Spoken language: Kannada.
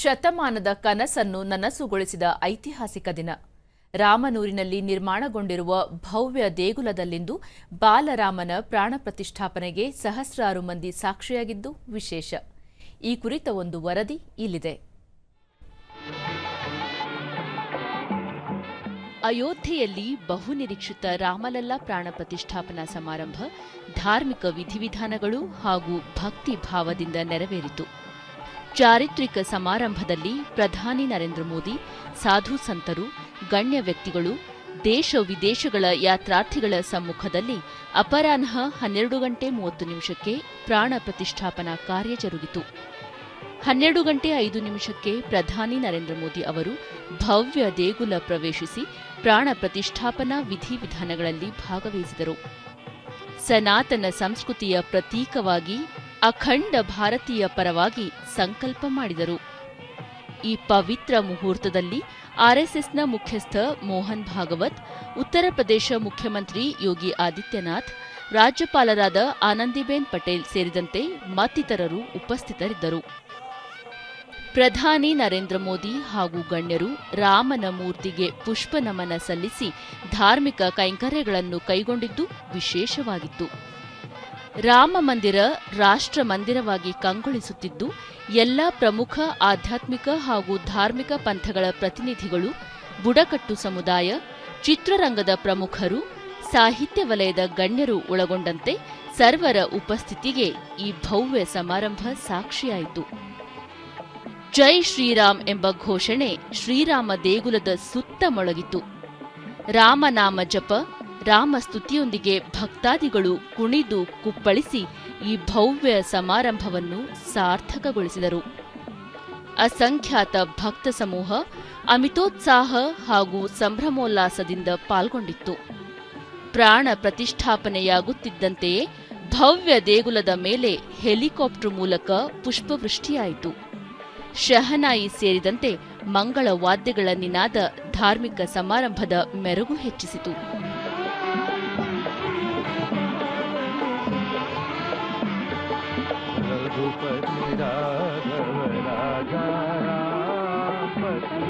ಶತಮಾನದ ಕನಸನ್ನು ನನಸುಗೊಳಿಸಿದ ಐತಿಹಾಸಿಕ ದಿನ. ರಾಮನೂರಿನಲ್ಲಿ ನಿರ್ಮಾಣಗೊಂಡಿರುವ ಭವ್ಯ ದೇಗುಲದಲ್ಲಿಂದು ಬಾಲರಾಮನ ಪ್ರಾಣ ಪ್ರತಿಷ್ಠಾಪನೆಗೆ ಸಹಸ್ರಾರು ಮಂದಿ ಸಾಕ್ಷಿಯಾಗಿದ್ದು ವಿಶೇಷ. ಈ ಕುರಿತ ಒಂದು ವರದಿ ಇಲ್ಲಿದೆ. ಅಯೋಧ್ಯೆಯಲ್ಲಿ ಬಹುನಿರೀಕ್ಷಿತ ರಾಮಲಲ್ಲಾ ಪ್ರಾಣ ಪ್ರತಿಷ್ಠಾಪನಾ ಸಮಾರಂಭ ಧಾರ್ಮಿಕ ವಿಧಿವಿಧಾನಗಳು ಹಾಗೂ ಭಕ್ತಿ ಭಾವದಿಂದ ನೆರವೇರಿತು. ಚಾರಿತ್ರಿಕ ಸಮಾರಂಭದಲ್ಲಿ ಪ್ರಧಾನಿ ನರೇಂದ್ರ ಮೋದಿ, ಸಾಧು ಸಂತರು, ಗಣ್ಯ ವ್ಯಕ್ತಿಗಳು, ದೇಶ ವಿದೇಶಗಳ ಯಾತ್ರಾರ್ಥಿಗಳ ಸಮ್ಮುಖದಲ್ಲಿ ಅಪರಾಹ್ನ ಹನ್ನೆರಡು ಗಂಟೆ ಮೂವತ್ತು ನಿಮಿಷಕ್ಕೆ ಪ್ರಾಣ ಪ್ರತಿಷ್ಠಾಪನಾ ಕಾರ್ಯ ಜರುಗಿತು. ಹನ್ನೆರಡು ಗಂಟೆ ಐದು ನಿಮಿಷಕ್ಕೆ ಪ್ರಧಾನಿ ನರೇಂದ್ರ ಮೋದಿ ಅವರು ಭವ್ಯ ದೇಗುಲ ಪ್ರವೇಶಿಸಿ ಪ್ರಾಣ ಪ್ರತಿಷ್ಠಾಪನಾ ವಿಧಿವಿಧಾನಗಳಲ್ಲಿ ಭಾಗವಹಿಸಿದರು. ಸನಾತನ ಸಂಸ್ಕೃತಿಯ ಪ್ರತೀಕವಾಗಿ ಅಖಂಡ ಭಾರತೀಯ ಪರವಾಗಿ ಸಂಕಲ್ಪ ಮಾಡಿದರು. ಈ ಪವಿತ್ರ ಮುಹೂರ್ತದಲ್ಲಿ ಆರ್ಎಸ್ಎಸ್ನ ಮುಖ್ಯಸ್ಥ ಮೋಹನ್ ಭಾಗವತ್, ಉತ್ತರ ಪ್ರದೇಶ ಮುಖ್ಯಮಂತ್ರಿ ಯೋಗಿ ಆದಿತ್ಯನಾಥ್, ರಾಜ್ಯಪಾಲರಾದ ಆನಂದಿಬೆನ್ ಪಟೇಲ್ ಸೇರಿದಂತೆ ಮತ್ತಿತರರು ಉಪಸ್ಥಿತರಿದ್ದರು. ಪ್ರಧಾನಿ ನರೇಂದ್ರ ಮೋದಿ ಹಾಗೂ ಗಣ್ಯರು ರಾಮನ ಮೂರ್ತಿಗೆ ಪುಷ್ಪ ನಮನ ಸಲ್ಲಿಸಿ ಧಾರ್ಮಿಕ ಕೈಂಕರ್ಯಗಳನ್ನು ಕೈಗೊಂಡಿದ್ದು ವಿಶೇಷವಾಗಿತ್ತು. ರಾಮ ಮಂದಿರ ರಾಷ್ಟ್ರ ಮಂದಿರವಾಗಿ ಕಂಗೊಳಿಸುತ್ತಿದ್ದು, ಎಲ್ಲ ಪ್ರಮುಖ ಆಧ್ಯಾತ್ಮಿಕ ಹಾಗೂ ಧಾರ್ಮಿಕ ಪಂಥಗಳ ಪ್ರತಿನಿಧಿಗಳು, ಬುಡಕಟ್ಟು ಸಮುದಾಯ, ಚಿತ್ರರಂಗದ ಪ್ರಮುಖರು, ಸಾಹಿತ್ಯ ವಲಯದ ಗಣ್ಯರು ಒಳಗೊಂಡಂತೆ ಸರ್ವರ ಉಪಸ್ಥಿತಿಗೆ ಈ ಭವ್ಯ ಸಮಾರಂಭ ಸಾಕ್ಷಿಯಾಯಿತು. ಜೈ ಶ್ರೀರಾಮ್ ಎಂಬ ಘೋಷಣೆ ಶ್ರೀರಾಮ ದೇಗುಲದ ಸುತ್ತ ಮೊಳಗಿತು. ರಾಮನಾಮ ಜಪ ರಾಮಸ್ತುತಿಯೊಂದಿಗೆ ಭಕ್ತಾದಿಗಳು ಕುಣಿದು ಕುಪ್ಪಳಿಸಿ ಈ ಭವ್ಯ ಸಮಾರಂಭವನ್ನು ಸಾರ್ಥಕಗೊಳಿಸಿದರು. ಅಸಂಖ್ಯಾತ ಭಕ್ತ ಸಮೂಹ ಅಮಿತೋತ್ಸಾಹ ಹಾಗೂ ಸಂಭ್ರಮೋಲ್ಲಾಸದಿಂದ ಪಾಲ್ಗೊಂಡಿತ್ತು. ಪ್ರಾಣ ಪ್ರತಿಷ್ಠಾಪನೆಯಾಗುತ್ತಿದ್ದಂತೆಯೇ ಭವ್ಯ ದೇಗುಲದ ಮೇಲೆ ಹೆಲಿಕಾಪ್ಟರ್ ಮೂಲಕ ಪುಷ್ಪವೃಷ್ಟಿಯಾಯಿತು. ಶಹನಾಯಿ ಸೇರಿದಂತೆ ಮಂಗಳ ವಾದ್ಯಗಳ ನಿನಾದ ಧಾರ್ಮಿಕ ಸಮಾರಂಭದ ಮೆರುಗು ಹೆಚ್ಚಿಸಿತು. रघुपति राघव राजा।